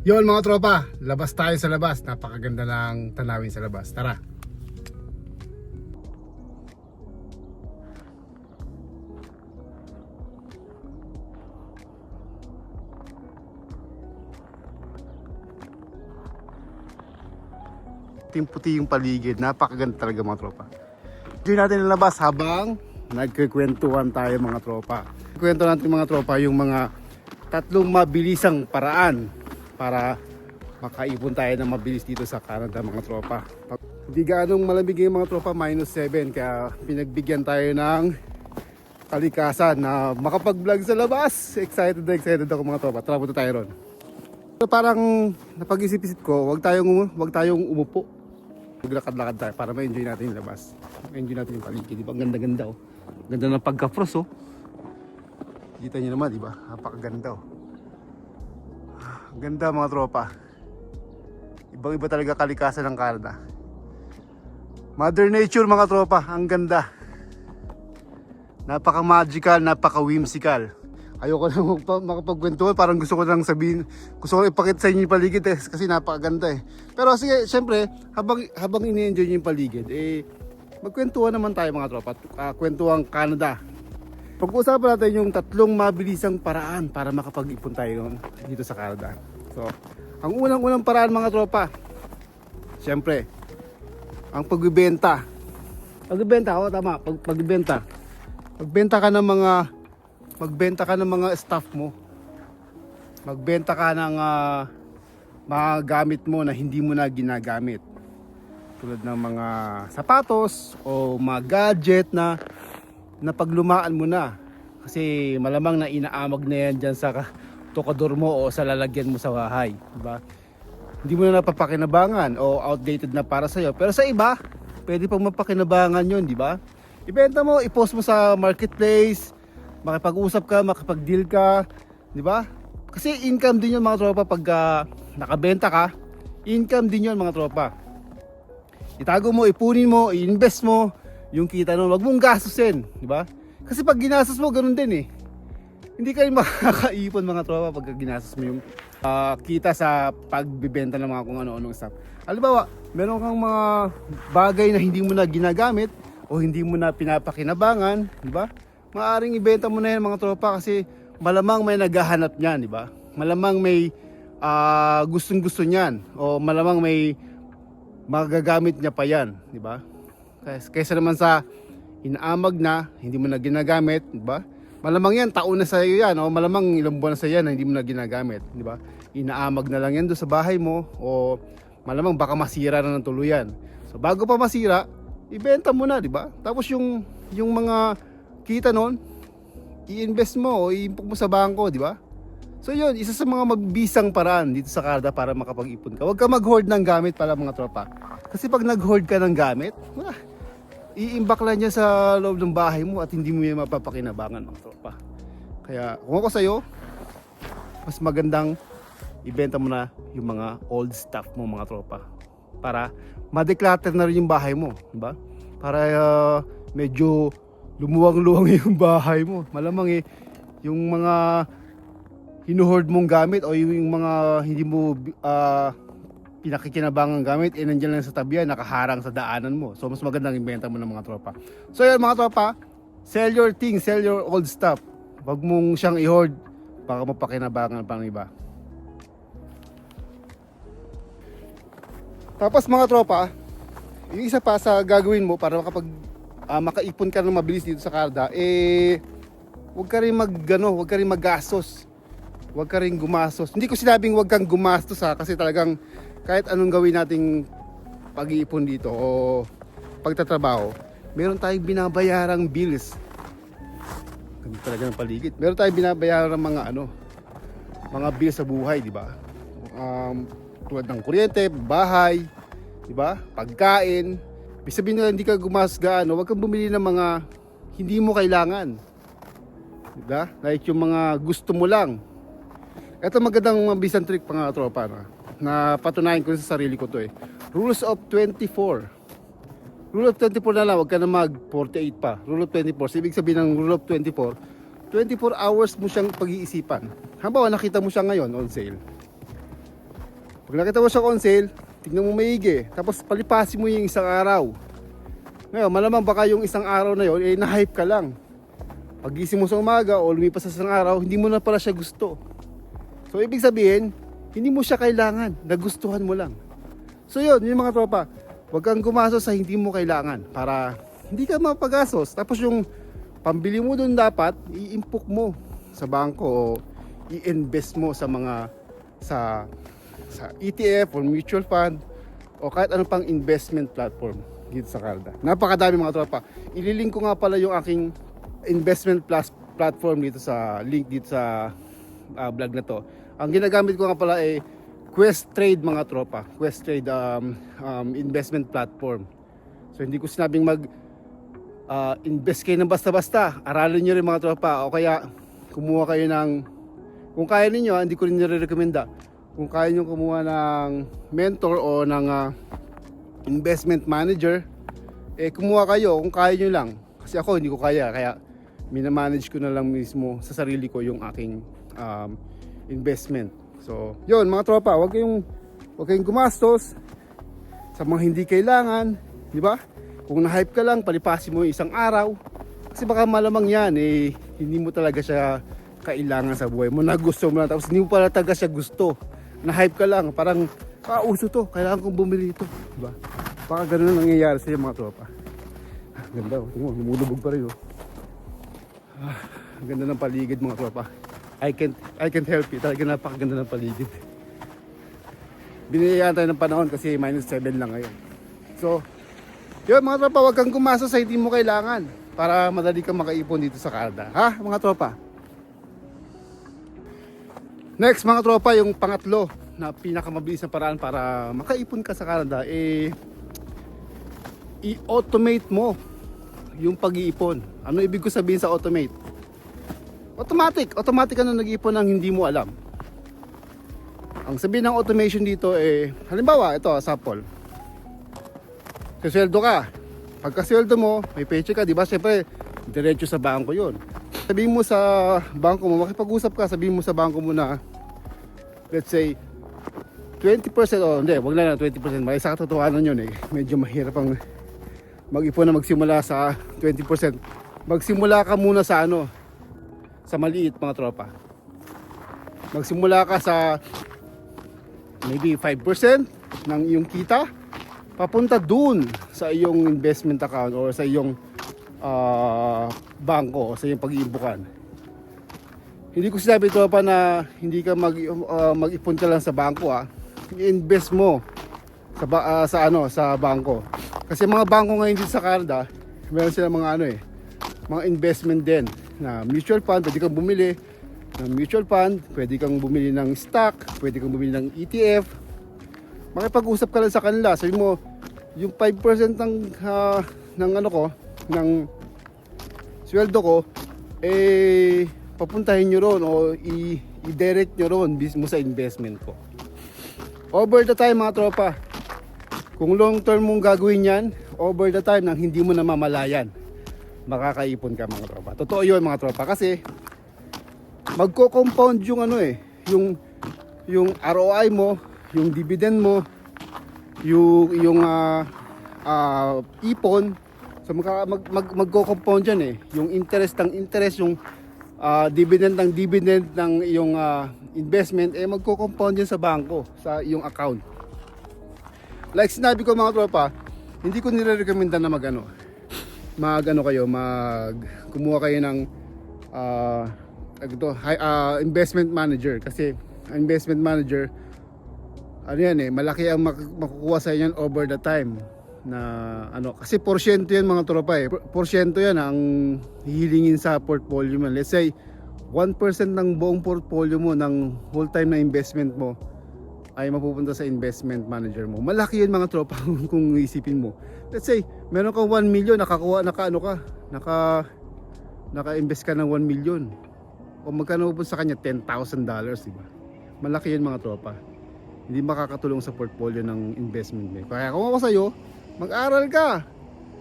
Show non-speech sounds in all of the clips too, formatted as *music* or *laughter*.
Yon mga tropa, labas tayo sa labas. Napakaganda ng tanawin sa labas. Tara. Puting-puti yung paligid. Napakaganda talaga mga tropa. Diyan natin nalabas habang nagkikwentuhan tayo mga tropa. Kwento natin mga tropa yung mga tatlong mabilisang paraan para makaipon tayo ng mabilis dito sa Canada mga tropa. Hindi ganong malamig yung mga tropa, minus 7 kaya pinagbigyan tayo ng kalikasan na makapag-vlog sa labas. Excited na excited ako mga tropa. Tara punta tayo ron. So, parang napag-isip-isip ko, wag tayong, wag tayong umupo. Maglakad-lakad tayo para ma-enjoy natin yung labas. Ma-enjoy natin yung paligid. Di ba? Ang Ganda-ganda oh. Ganda ng pagka-frost oh. Kita niyo naman, di ba? Napakaganda oh. Ang Ganda mga tropa. Ibang iba talaga kalikasan ng Canada. Mother Nature mga tropa, ang ganda. Napaka magical, napaka whimsical. Ayoko na makapagkwentuhan, parang gusto ko lang sabihin, gusto ko ipakita sa inyo yung paligid eh, kasi napakaganda eh. Pero sige, syempre, habang, habang ini-enjoy nyo yung paligid, eh, magkwentuhan naman tayo mga tropa, uh, kwentuhan Canada. Pag-uusapan natin yung tatlong mabilisang paraan para makapag-ipon tayo dito sa Canada. So, ang unang-unang paraan mga tropa, syempre, ang pagbibenta. Pagbibenta, oo tama, pag, pagbibenta. Magbenta ka ng mga magbenta ka ng mga staff mo. Magbenta ka ng ah, mga gamit mo na hindi mo na ginagamit. Tulad ng mga sapatos o mga gadget na napaglumaan mo na. Kasi malamang na inaamag na yan dyan sa ka- tukador mo o sa lalagyan mo sa bahay. Diba? Hindi mo na napapakinabangan o outdated na para sa'yo. Pero sa iba, pwede pang mapakinabangan yun, di ba? Ibenta mo, i-post mo sa marketplace, makipag-usap ka, makipag-deal ka, di ba? Kasi income din yun mga tropa pag ah, nakabenta ka, income din yun mga tropa. Itago mo, ipunin mo, i-invest mo yung kita nun. Huwag mong gastusin, di ba? Kasi pag ginastos mo, ganun din eh. Hindi kayo *laughs* makakaipon mga tropa pag ginastos mo yung ah, kita sa pagbibenta ng mga kung ano-anong stuff. Halimbawa, meron kang mga bagay na hindi mo na ginagamit o hindi mo na pinapakinabangan, di ba? Maaring ibenta mo na yan mga tropa kasi malamang may naghahanap niyan, di ba? Malamang may ah, gustong-gusto niyan o malamang may magagamit niya pa yan, di ba? Kaysa, naman sa inaamag na, hindi mo na ginagamit, di ba? Malamang yan, taon na sa iyo yan, o malamang ilang buwan na sa yan hindi mo na ginagamit, di ba? Inaamag na lang yan doon sa bahay mo, o malamang baka masira na ng tuluyan. So bago pa masira, ibenta mo na, di ba? Tapos yung, yung mga kita noon, i-invest mo o i-impok mo sa bangko, di ba? So yun, isa sa mga magbisang paraan dito sa Canada para makapag-ipon ka. Huwag ka mag-hoard ng gamit pala mga tropa. Kasi pag nag-hoard ka ng gamit, wala, iimbak lang niya sa loob ng bahay mo at hindi mo yan mapapakinabangan mga tropa. Kaya kung ako sa'yo, mas magandang ibenta mo na yung mga old stuff mo mga tropa. Para ma-declutter na rin yung bahay mo, di ba? Para ah, medyo lumuwang-luwang *laughs* yung bahay mo. Malamang eh, yung mga hinuhoard mong gamit o yung mga hindi mo ah, pinakikinabangang gamit, eh nandiyan lang sa tabi nakaharang sa daanan mo. So mas magandang ibenta mo ng mga tropa. So yan mga tropa, sell your things, sell your old stuff. Huwag mong siyang i-hoard, baka mapakinabangan pa ng iba. Tapos mga tropa, yung isa pa sa gagawin mo para makapag ah, makaipon ka ng mabilis dito sa Canada, eh huwag ka rin mag ano, huwag ka rin magastos. Huwag ka rin gumastos. Hindi ko sinabing huwag kang gumastos ha kasi talagang kahit anong gawin nating pag-iipon dito o pagtatrabaho, meron tayong binabayarang bills. Ganda talaga ng paligid. Meron tayong binabayaran mga ano, mga bills sa buhay, di ba? Um, tulad ng kuryente, bahay, di ba? Pagkain. Ibig sabihin nila hindi ka gumasga, ano, huwag kang bumili ng mga hindi mo kailangan. Di ba? Like yung mga gusto mo lang. Ito magandang mabisang trick pa nga tropa na, na patunayan ko sa sarili ko to eh. Rules of 24. Rule of 24 na lang, huwag ka na mag 48 pa. Rule of 24. So, ibig sabihin ng rule of 24, 24 hours mo siyang pag-iisipan. Halimbawa, nakita mo siya ngayon on sale. Pag nakita mo siya on sale, tignan mo maigi. Tapos palipasin mo yung isang araw. Ngayon, malamang baka yung isang araw na yon eh, na-hype ka lang. Pagising mo sa umaga o lumipas sa isang araw, hindi mo na pala siya gusto. So, ibig sabihin, hindi mo siya kailangan. Nagustuhan mo lang. So, yun, yung mga tropa. Huwag kang gumastos sa hindi mo kailangan para hindi ka mapagastos. Tapos yung pambili mo doon dapat, i-impok mo sa bangko o i-invest mo sa mga sa sa ETF or mutual fund o kahit ano pang investment platform dito sa Canada. Napakadami mga tropa. Ililink ko nga pala yung aking investment plus platform dito sa link dito sa ah, vlog na to. Ang ginagamit ko nga pala ay Quest Trade mga tropa. Quest Trade um, um, investment platform. So hindi ko sinabing mag ah, invest kayo ng basta-basta. Aralin nyo rin mga tropa. O kaya kumuha kayo ng kung kaya ninyo, ah, hindi ko rin nire-recommenda. Kung kaya nyo kumuha ng mentor o ng ah, investment manager, eh kumuha kayo kung kaya nyo lang. Kasi ako hindi ko kaya, kaya minamanage ko na lang mismo sa sarili ko yung aking um, investment. So, yun mga tropa, wag kayong wag kayong gumastos sa mga hindi kailangan, di ba? Kung na-hype ka lang, palipasin mo yung isang araw. Kasi baka malamang yan, eh, hindi mo talaga siya kailangan sa buhay mo. Nagusto mo lang, tapos hindi mo pala talaga siya gusto. Na-hype ka lang, parang kauso to, kailangan kong bumili ito. Di ba? Baka ganun ang nangyayari sa mga tropa. Ah, Ganda, oh. tingnan mo, lumulubog pa rin oh. Ah, ganda ng paligid mga tropa. I can't, I can't help it. Talaga napakaganda ng paligid. Binigyan tayo ng panahon kasi minus 7 lang ngayon. So, yun mga tropa, huwag kang gumasa sa hindi mo kailangan para madali kang makaipon dito sa Canada. Ha, mga tropa? Next, mga tropa, yung pangatlo na pinakamabilis na paraan para makaipon ka sa Canada, eh, i-automate mo yung pag-iipon. Ano ibig ko sabihin sa automate? Automatic. Automatic ka na nag-iipon ng hindi mo alam. Ang sabihin ng automation dito eh, halimbawa, ito, sample. Kasweldo ka. Pagkasweldo mo, may paycheck ka, di ba? Siyempre, diretso sa bangko yon. Sabihin mo sa bangko mo, makipag-usap ka, sabihin mo sa bangko mo na, let's say, 20% o hindi, wag na lang 20%. May sa katotohanan yun eh. Medyo mahirap ang mag-ipon na magsimula sa 20%. Magsimula ka muna sa ano, sa maliit mga tropa. Magsimula ka sa maybe 5% ng iyong kita papunta dun sa iyong investment account or sa iyong ah, bangko o sa iyong pag-iimbukan. Hindi ko sinabi ito pa na hindi ka mag, ah, mag-ipon ka lang sa bangko ah. I-invest mo sa, ah, sa ano sa bangko. Kasi mga bangko ngayon dito sa Canada, meron sila mga ano eh, mga investment din na mutual fund, pwede kang bumili ng mutual fund, pwede kang bumili ng stock, pwede kang bumili ng ETF. Makipag-usap ka lang sa kanila, sabi mo, yung 5% ng, ah, ng ano ko, ng sweldo ko, eh, papuntahin nyo ron o i-direct nyo ron mismo sa investment ko. Over the time mga tropa, kung long term mong gagawin yan, over the time nang hindi mo namamalayan, makakaipon ka mga tropa. Totoo yun mga tropa kasi magko-compound yung ano eh, yung yung ROI mo, yung dividend mo, yung yung ah, ah, ipon, so mag, mag, magko-compound yan eh. Yung interest ng interest, yung ah, dividend ng dividend ng yung ah, investment eh magko-compound yan sa bangko, sa yung account. Like sinabi ko mga tropa, hindi ko nire-recommenda na mag ano, mag ano kayo, mag kumuha kayo ng ah ito, ah, investment manager kasi investment manager ano yan eh, malaki ang mak- makukuha sa inyo over the time na ano, kasi porsyento yan mga tropa eh. Por- Porsyento yan ang hihilingin sa portfolio mo. Let's say 1% ng buong portfolio mo ng whole time na investment mo ay mapupunta sa investment manager mo. Malaki yun mga tropa *laughs* kung, isipin mo. Let's say, meron kang 1 million, nakakuha, naka ano ka, naka, naka-invest ka ng 1 million. O magkano po sa kanya? $10,000 dollars, di ba? Malaki yun mga tropa. Hindi makakatulong sa portfolio ng investment mo. Kaya kung ako sa'yo, mag-aral ka.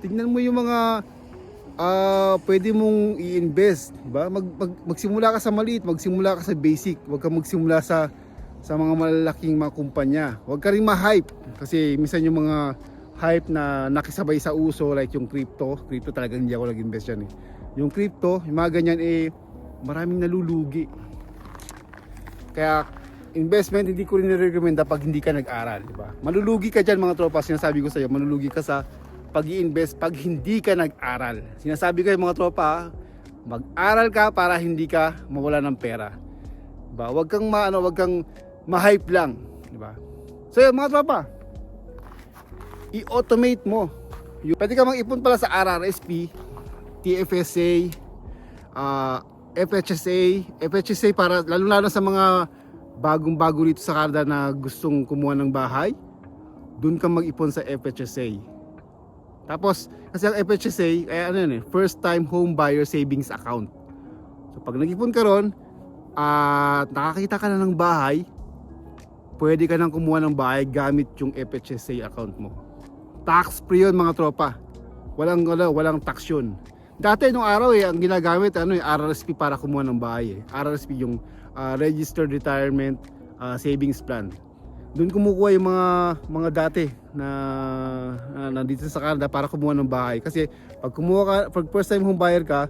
Tignan mo yung mga ah pwede mong i-invest, di ba? Mag, mag, magsimula ka sa maliit, magsimula ka sa basic. Huwag kang magsimula sa sa mga malalaking mga kumpanya. Huwag ka rin ma-hype kasi minsan yung mga hype na nakisabay sa uso like yung crypto, crypto talagang hindi ako nag-invest yan eh. Yung crypto, yung mga ganyan eh maraming nalulugi. Kaya investment hindi ko rin nirecommenda pag hindi ka nag-aral, di ba? Malulugi ka diyan mga tropa, sinasabi ko sa iyo, malulugi ka sa pag invest pag hindi ka nag-aral. Sinasabi ko yung mga tropa, mag-aral ka para hindi ka mawala ng pera. Diba? Huwag kang maano, huwag kang ma-hype lang, di ba? So yun, mga tropa, i-automate mo. Pwede ka mag-ipon pala sa RRSP, TFSA, ah, FHSA, FHSA para lalo lalo sa mga bagong-bago dito sa Canada na gustong kumuha ng bahay, doon ka mag-ipon sa FHSA. Tapos, kasi ang FHSA, ay ano yun eh, first time home buyer savings account. So pag nag-ipon ka ron, at nakakita ka na ng bahay, pwede ka nang kumuha ng bahay gamit yung FHSA account mo. Tax free yun mga tropa. Walang, wala, walang tax yun. Dati nung araw eh, ang ginagamit ano eh, RRSP para kumuha ng bahay eh. RRSP yung ah, Registered Retirement ah, Savings Plan. Doon kumukuha yung mga mga dati na, na nandito sa Canada para kumuha ng bahay. Kasi pag kumuha ka, pag first time home buyer ka,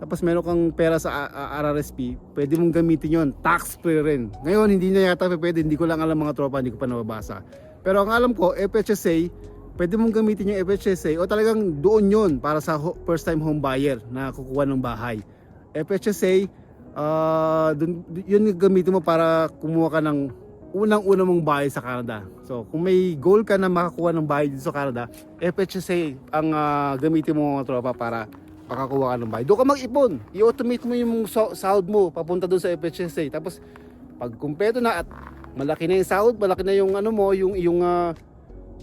tapos meron kang pera sa RRSP, pwede mong gamitin yon tax free rin. Ngayon hindi na yata pwede, hindi ko lang alam mga tropa, hindi ko pa nababasa. Pero ang alam ko, FHSA, pwede mong gamitin yung FHSA o talagang doon yon para sa first time home buyer na kukuha ng bahay. FHSA, ah dun, yun gamitin mo para kumuha ka ng unang-una mong bahay sa Canada. So kung may goal ka na makakuha ng bahay dito sa Canada, FHSA ang ah, gamitin mo mga tropa para makakuha ka ng bahay. Doon ka mag-ipon. I-automate mo yung sa- sahod mo papunta doon sa FHSA. Tapos pag kumpleto na at malaki na yung sahod, malaki na yung ano mo, yung yung ah,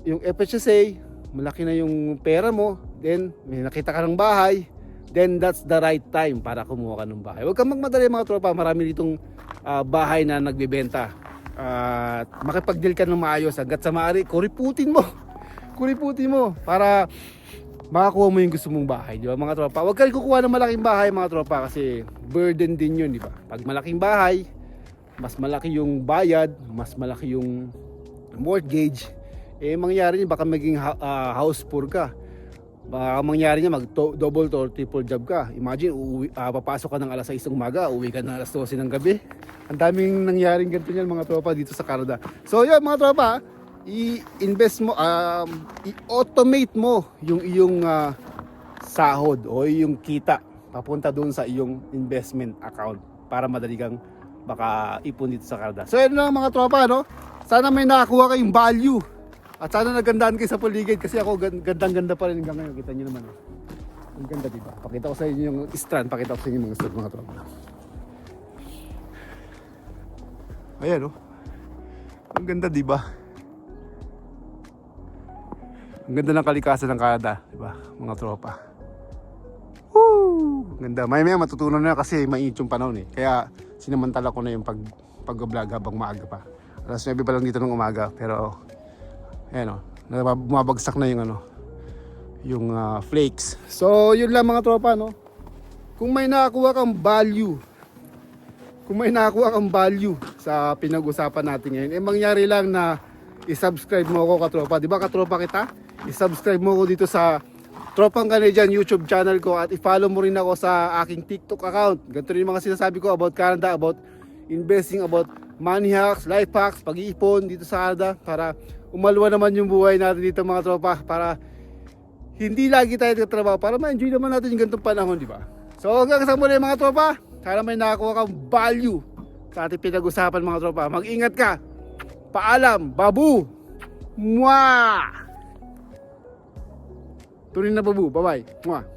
yung FHSA, malaki na yung pera mo, then may nakita ka ng bahay, then that's the right time para kumuha ka ng bahay. Huwag kang magmadali mga tropa, marami ditong ah, bahay na nagbebenta. At makipag-deal ka ng maayos hanggat sa maaari, kuriputin mo. *laughs* kuriputin mo para makakuha mo yung gusto mong bahay, di ba mga tropa? Huwag ka rin kukuha ng malaking bahay mga tropa kasi burden din yun, di ba? Pag malaking bahay, mas malaki yung bayad, mas malaki yung mortgage, eh mangyari niya baka maging ah, house poor ka. Baka mangyari niya mag to- double to or triple job ka. Imagine, uuwi, ah, papasok ka ng alas 6 ng umaga, uwi ka ng alas 12 ng gabi. Ang daming nangyaring ganito niyan mga tropa dito sa Canada. So yun mga tropa, i-invest mo, um, i-automate mo yung iyong ah, sahod o yung kita papunta doon sa iyong investment account para madali kang baka ipon dito sa Canada. So yun lang mga tropa, no? Sana may nakakuha kayong value. At sana nagandaan kayo sa paligid kasi ako gan- gandang-ganda pa rin hanggang ngayon. Kita nyo naman. Oh. Ang ganda, di ba? Pakita ko sa inyo yung strand. Pakita ko sa inyo mga strand, mga tropa. Ayan, oh. Ang ganda, di ba? Ang ganda ng kalikasan ng Canada, di ba? Mga tropa. Woo! Ang Ganda. May may matutunan na kasi mainit yung panahon eh. Kaya sinamantala ko na yung pag pag-vlog habang maaga pa. Alas 9 pa lang dito ng umaga pero ayan o, nabab- bumabagsak na yung ano yung ah, flakes. So yun lang mga tropa no. Kung may nakakuha kang value kung may nakakuha kang value sa pinag-usapan natin ngayon, eh mangyari lang na i-subscribe mo ako katropa. Di ba katropa kita? I-subscribe mo ako dito sa Tropang Canadian YouTube channel ko at i-follow mo rin ako sa aking TikTok account. Ganito rin yung mga sinasabi ko about Canada, about investing, about money hacks, life hacks, pag-iipon dito sa Canada para umalwa naman yung buhay natin dito mga tropa para hindi lagi tayo nagtatrabaho para ma-enjoy naman natin yung ganitong panahon, di ba? So hanggang sa muli mga tropa, sana may nakakuha kang value sa ating pinag-usapan mga tropa. Mag-ingat ka. Paalam, babu. Mwah! Tuloy na babu. Bye-bye. Mwah.